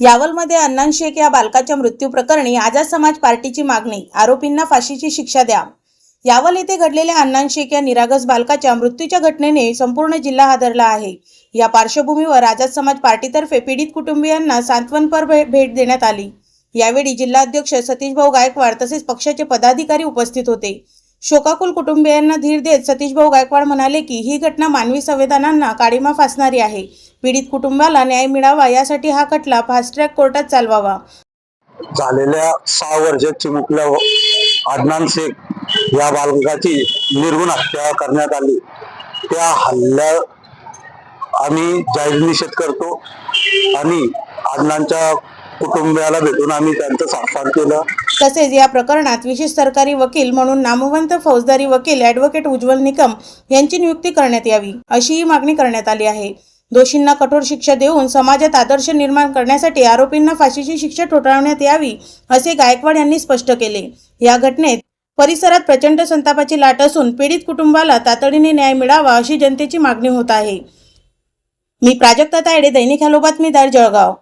यावलमध्ये अण्णान शेख या बालकाच्या मृत्यू प्रकरणी आझाद समाज पार्टीची मागणी आरोपींना फाशीची शिक्षा द्या. यावल येथे घडलेल्या अण्णान शेख या निरागस बालकाच्या मृत्यूच्या घटनेने संपूर्ण जिल्हा हादरला आहे. या पार्श्वभूमीवर आझाद समाज पार्टीतर्फे पीडित कुटुंबियांना सांत्वनपर भेट देण्यात आली. यावेळी जिल्हाध्यक्ष सतीशभाऊ गायकवाड तसेच पक्षाचे पदाधिकारी उपस्थित होते. शोकाकुल कुटुंबियांना धीर देत सतीशभाऊ गायकवाड म्हणाले की ही घटना मानवी संवेदनांना काळीमा फासणारी आहे. पीडित कुटुंबाला न्याय मिळावा यासाठी हा खटला फास्ट ट्रॅक कोर्टात चालवावा. झालेल्या सहा वर्षात चिमुकल्या अदनान शेख या बालकाची निर्गुण हत्या करण्यात आली. त्या हल्ल्या आम्ही जाहीर निषेध करतो आणि अदनानच्या कुटुंबियाला भेटून आम्ही त्यांचं साक्षात केलं. तसेच या प्रकरणात विशेष सरकारी वकील म्हणून नामवंत फौजदारी वकील ॲडव्होकेट उज्ज्वल निकम यांची नियुक्ती करण्यात यावी अशीही मागणी करण्यात आली आहे. दोषींना कठोर शिक्षा देऊन समाजात आदर्श निर्माण करण्यासाठी आरोपींना फाशीची शिक्षा ठोठावण्यात यावी असे गायकवाड यांनी स्पष्ट केले. या घटनेत परिसरात प्रचंड संतापाची लाट असून पीडित कुटुंबाला तातडीने न्याय मिळावा अशी जनतेची मागणी होत आहे. मी प्राजक्ता तायडे दैनिक हॅलो बातमीदार जळगाव.